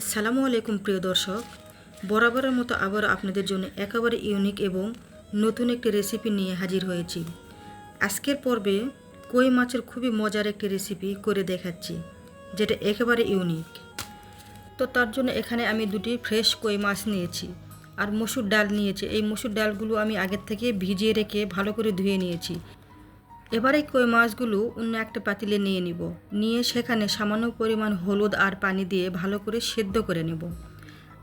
আসসালামু আলাইকুম প্রিয় দর্শক। বরাবরের মতো আবার আপনাদের জন্য একেবারে ইউনিক এবং নতুন একটি রেসিপি নিয়ে হাজির হয়েছি। আজকের পর্বে কই মাছের খুবই মজার একটি রেসিপি করে দেখাচ্ছি, যেটা একেবারে ইউনিক তো তার জন্য এখানে আমি দুটি ফ্রেশ কই মাছ নিয়েছি আর মসুর ডাল নিয়েছি। এই মসুর ডালগুলো আমি আগের থেকে ভিজিয়ে রেখে ভালো করে ধুয়ে নিয়েছি। এবারে কই মাছগুলো অন্য একটা পাতিলে নিয়ে নিব। নিয়ে সেখানে সামান্য পরিমাণ হলুদ আর পানি দিয়ে ভালো করে সেদ্ধ করে নেব।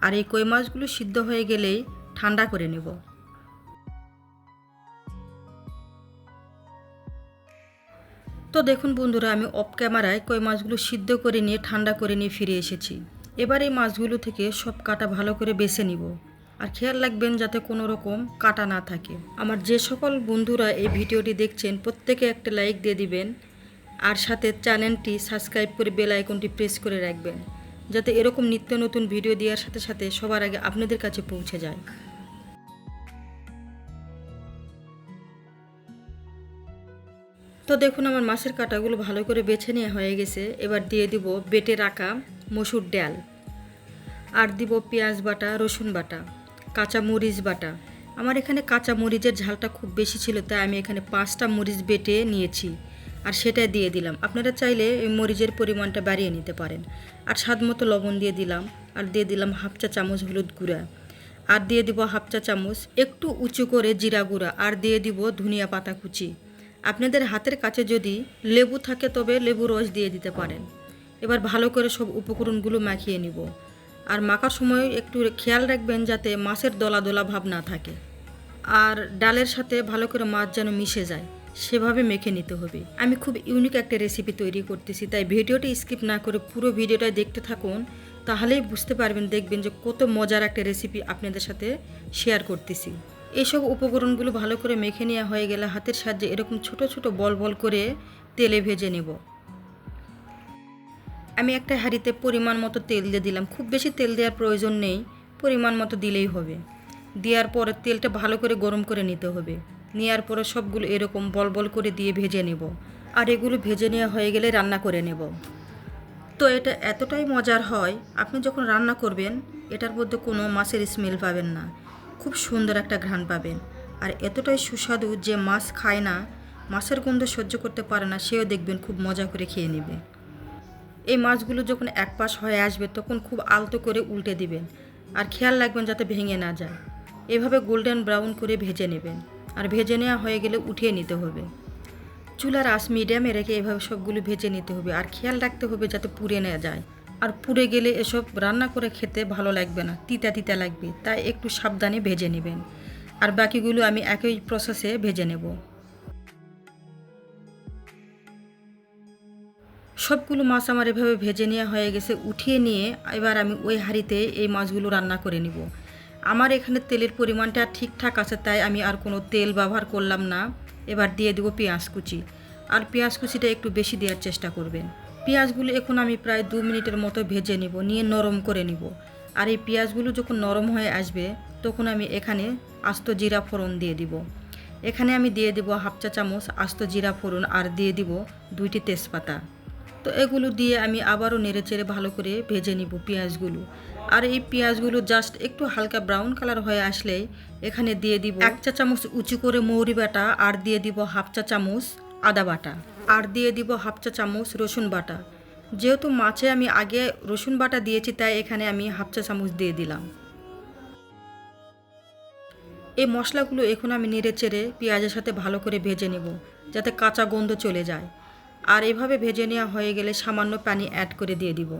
আর এই কই মাছগুলো সিদ্ধ হয়ে গেলেই ঠান্ডা করে নেব। তো দেখুন বন্ধুরা, আমি অফ ক্যামেরায় কই মাছগুলো সিদ্ধ করে নিয়ে ঠান্ডা করে নিয়ে ফিরে এসেছি। এবার এই মাছগুলো থেকে সব কাটা ভালো করে বেছে নিব। আর খেয়াল রাখবেন যাতে কোনো রকম কাটা না থাকে। আমার যে সকল বন্ধুরা এই ভিডিওটি দেখছেন, প্রত্যেকে একটা লাইক দিয়ে দিবেন আর সাথে চ্যানেলটি সাবস্ক্রাইব করে বেল আইকনটি প্রেস করে রাখবেন, যাতে এরকম নিত্য নতুন ভিডিও দেওয়ার সাথে সাথে সবার আগে আপনাদের কাছে পৌঁছে যায়। তো দেখুন, আমার মাছের কাটাগুলো ভালো করে বেছে নেওয়া হয়ে গেছে। এবার দিয়ে দিব বেটে রাখা মসুর ডাল আর দিব পেঁয়াজ বাটা, রসুন বাটা। কাঁচা মরিচ বাটা। আমার এখানে কাঁচা মরিচের ঝালটা খুব বেশি ছিল, তাই আমি এখানে পাঁচটা মরিচ বেটে নিয়েছি আর সেটা দিয়ে দিলাম। আপনারা চাইলে এই মরিচের পরিমাণটা বাড়িয়ে নিতে পারেন। আর স্বাদ মতো লবণ দিয়ে দিলাম আর দিয়ে দিলাম হাফ চা চামচ হলুদ গুঁড়া। আর দিয়ে দিব হাফ চা চামচ একটু উঁচু করে জিরা গুঁড়া আর দিয়ে দিব ধনিয়া পাতা কুচি। আপনাদের হাতের কাছে যদি লেবু থাকে তবে লেবু রস দিয়ে দিতে পারেন। এবার ভালো করে সব উপকরণগুলো মাখিয়ে নিব। আর মাখার সময় একটু খেয়াল রাখবেন যাতে মাছের দলা দলা ভাব না থাকে। আর ডালের সাথে ভালো করে মাছ যেন মিশে যায়, সেভাবে মেখে নিতে হবে। আমি খুব ইউনিক একটা রেসিপি তৈরি করতেছি, তাই ভিডিওটি স্কিপ না করে পুরো ভিডিওটা দেখতে থাকুন, তাহলেই বুঝতে পারবেন, দেখবেন যে কত মজার একটা রেসিপি আপনাদের সাথে শেয়ার করতেছি। এইসব উপকরণগুলো ভালো করে মেখে নেওয়া হয়ে গেলে হাতের সাহায্যে এরকম ছোট ছোট বল বল করে তেলে ভেজে নেব। আমি একটা হাঁড়িতে পরিমাণ মতো তেল দিয়ে দিলাম। খুব বেশি তেল দেওয়ার প্রয়োজন নেই, পরিমাণ মতো দিলেই হবে। দেওয়ার পরে তেলটা ভালো করে গরম করে নিতে হবে। নেওয়ার পরে সবগুলো এরকম বল বল করে দিয়ে ভেজে নেব। আর এগুলো ভেজে নেওয়া হয়ে গেলে রান্না করে নেব। তো এটা এতটাই মজার হয়, আপনি যখন রান্না করবেন, এটার মধ্যে কোনো মাছের স্মেল পাবেন না। খুব সুন্দর একটা ঘ্রাণ পাবেন। আর এতটাই সুস্বাদু যে মাছ খায় না, মাছের গন্ধ সহ্য করতে পারে না, সেও দেখবেন খুব মজা করে খেয়ে নেবে। এই মাছগুলো যখন এক পাশ হয়ে আসবে, তখন খুব আলতো করে উল্টে দিবেন আর খেয়াল রাখবেন যাতে ভেঙে না যায়। এভাবে গোল্ডেন ব্রাউন করে ভেজে নেবেন আর ভেজে নেওয়া হয়ে গেলে উঠিয়ে নিতে হবে। চুলার আঁচ মিডিয়ামে রেখে এভাবে সবগুলো ভেজে নিতে হবে আর খেয়াল রাখতে হবে যাতে পুড়ে না যায়। আর পুড়ে গেলে এসব রান্না করে খেতে ভালো লাগবে না, তিতা তিতা লাগবে, তাই একটু সাবধানে ভেজে নেবেন। আর বাকিগুলো আমি একই প্রসেসে ভেজে নেব। সবগুলো মাছ আমার এভাবে ভেজে নেওয়া হয়ে গেছে, উঠিয়ে নিয়ে এবার আমি ওই হাঁড়িতে এই মাছগুলো রান্না করে নিব। আমার এখানে তেলের পরিমাণটা ঠিকঠাক আছে, তাই আমি আর কোনো তেল ব্যবহার করলাম না। এবার দিয়ে দেবো পেঁয়াজ কুচি। আর পেঁয়াজ কুচিটা একটু বেশি দেওয়ার চেষ্টা করবেন। পেঁয়াজগুলো এখন আমি প্রায় দু মিনিটের মতো ভেজে নিব, নিয়ে নরম করে নিব। আর এই পেঁয়াজগুলো যখন নরম হয়ে আসবে, তখন আমি এখানে আস্ত জিরা ফোড়ন দিয়ে দিব। এখানে আমি দিয়ে দিব হাফ চা চামচ আস্ত জিরা ফোড়ন আর দিয়ে দিব দুইটি তেজপাতা। তো এগুলো দিয়ে আমি আবারও নেড়ে চেড়ে ভালো করে ভেজে নিব পেঁয়াজগুলো। আর এই পেঁয়াজগুলো জাস্ট একটু হালকা ব্রাউন কালার হয়ে আসলে এখানে দিয়ে দিব এক চা চামচ উঁচু করে মৌরি বাটা আর দিয়ে দিব হাফ চা চামচ আদা বাটা। আর দিয়ে দিব হাফ চা চামচ রসুন বাটা। যেহেতু মাছে আমি আগে রসুন বাটা দিয়েছি, তাই এখানে আমি হাফ চা চামচ দিয়ে দিলাম। এই মশলাগুলো এখন আমি নেড়ে চেড়ে পেঁয়াজের সাথে ভালো করে ভেজে নেব, যাতে কাঁচা গন্ধ চলে যায়। আর এভাবে ভেজে নেওয়া হয়ে গেলে সামান্য পানি অ্যাড করে দিয়ে দিব।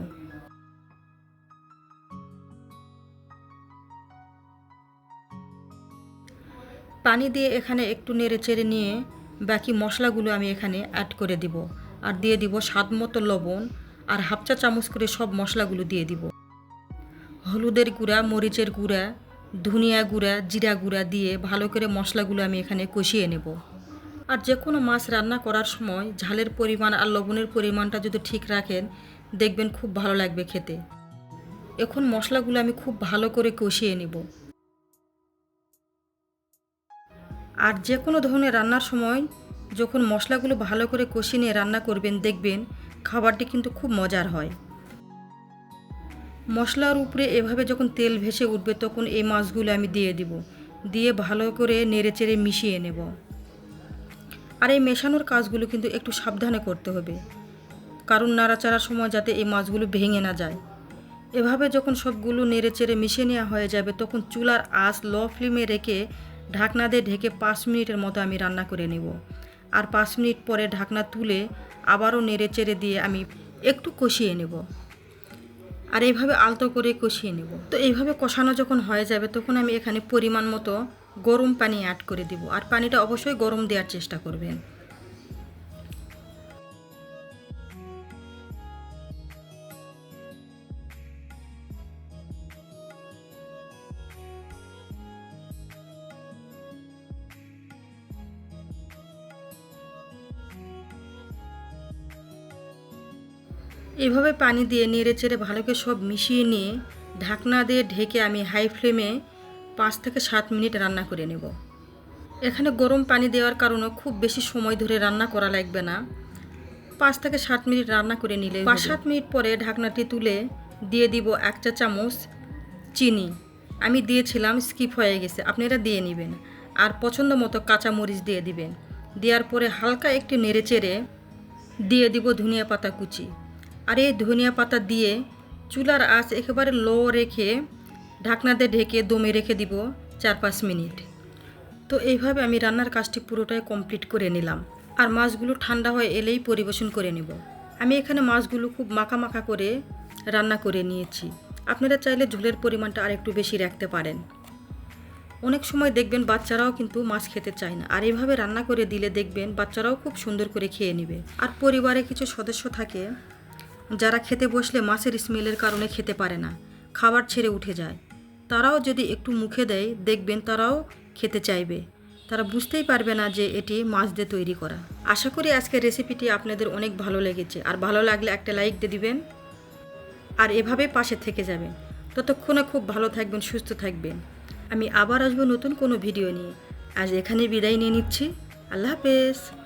পানি দিয়ে এখানে একটু নেড়ে চেড়ে নিয়ে বাকি মশলাগুলো আমি এখানে অ্যাড করে দিব আর দিয়ে দিব স্বাদ মতো লবণ আর হাফ চা চামচ করে সব মশলাগুলো দিয়ে দিব। হলুদের গুঁড়া, মরিচের গুঁড়া, ধনিয়া গুঁড়া, জিরা গুঁড়া দিয়ে ভালো করে মশলাগুলো আমি এখানে কষিয়ে নেব। আর যে কোনো মাছ রান্না করার সময় ঝালের পরিমাণ আর লবণের পরিমাণটা যদি ঠিক রাখেন, দেখবেন খুব ভালো লাগবে খেতে। এখন মশলাগুলো আমি খুব ভালো করে কষিয়ে নেব। আর যে কোনো ধরনের রান্নার সময় যখন মশলাগুলো ভালো করে কষিয়ে নিয়ে রান্না করবেন, দেখবেন খাবারটি কিন্তু খুব মজার হয়। মশলার উপরে এভাবে যখন তেল ভেসে উঠবে, তখন এই মাছগুলো আমি দিয়ে দিব। দিয়ে ভালো করে নেড়েচেড়ে মিশিয়ে নেব। আর এই মেশানোর কাজগুলো কিন্তু একটু সাবধানে করতে হবে। কারণ নাড়াচাড়ার সময় যাতে এই মাছগুলো ভেঙে না যায়। এভাবে যখন সবগুলো নেড়েচেড়ে মিশিয়ে নেওয়া হয়ে যাবে, তখন চুলার আঁচ লো ফ্লেমে রেখে ঢাকনা দিয়ে ঢেকে পাঁচ মিনিটের মতো আমি রান্না করে নেব। আর পাঁচ মিনিট পরে ঢাকনা তুলে আবারও নেড়েচেড়ে দিয়ে আমি একটু কষিয়ে নেব। আর এইভাবে আলতো করে কষিয়ে নেব। তো এইভাবে কষানো যখন হয়ে যাবে, তখন আমি এখানে পরিমাণ মতো গরম পানি অ্যাড করে দিব। আর পানিটা অবশ্যই গরম দেওয়ার চেষ্টা করবেন। এভাবে পানি দিয়ে নেড়ে চেড়ে ভালো করে সব মিশিয়ে নিয়ে ঢাকনা দিয়ে ঢেকে আমি হাই ফ্লেমে পাঁচ থেকে সাত মিনিট রান্না করে নেব। এখানে গরম পানি দেওয়ার কারণে খুব বেশি সময় ধরে রান্না করা লাগবে না। পাঁচ থেকে সাত মিনিট রান্না করে নিলে পাঁচ সাত মিনিট পরে ঢাকনাটি তুলে দিয়ে দিব এক চা চামচ চিনি। আমি দিয়েছিলাম স্কিপ হয়ে গেছে। আপনারা দিয়ে নেবেন। আর পছন্দ মতো কাঁচা মরিচ দিয়ে দিবেন। দেওয়ার পরে হালকা একটু নেড়ে চেড়ে দিয়ে দিব ধনিয়া পাতা কুচি। আর এই ধনিয়া পাতা দিয়ে চুলার আঁচ একেবারে লো রেখে ঢাকনাতে ঢেকে দমে রেখে দিব চার পাঁচ মিনিট। তো এইভাবে আমি রান্নার কাজটি পুরোটাই কমপ্লিট করে নিলাম। আর মাছগুলো ঠান্ডা হয়ে এলেই পরিবেশন করে নেব। আমি এখানে মাছগুলো খুব মাখা মাখা করে রান্না করে নিয়েছি। আপনারা চাইলে ঝোলের পরিমাণটা আর একটু বেশি রাখতে পারেন। অনেক সময় দেখবেন বাচ্চারাও কিন্তু মাছ খেতে চায় না। আর এইভাবে রান্না করে দিলে দেখবেন বাচ্চারাও খুব সুন্দর করে খেয়ে নেবে। আর পরিবারে কিছু সদস্য থাকে, যারা খেতে বসলে মাছের স্মেলের কারণে খেতে পারে না। খাবার ছেড়ে উঠে যায়। তারাও যদি একটু মুখে দেয়, দেখবেন তারাও খেতে চাইবে। তারা বুঝতেই পারবে না যে এটি মাছ দিয়ে তৈরি করা। আশা করি আজকের রেসিপিটি আপনাদের অনেক ভালো লেগেছে। আর ভালো লাগলে একটা লাইক দিয়ে দিবেন। আর এভাবে পাশে থেকে যাবেন। ততক্ষণে খুব ভালো থাকবেন, সুস্থ থাকবেন। আমি আবার আসব নতুন কোনো ভিডিও নিয়ে। আজ এখানে বিদায় নিয়ে নিচ্ছি। আল্লাহ হাফেজ।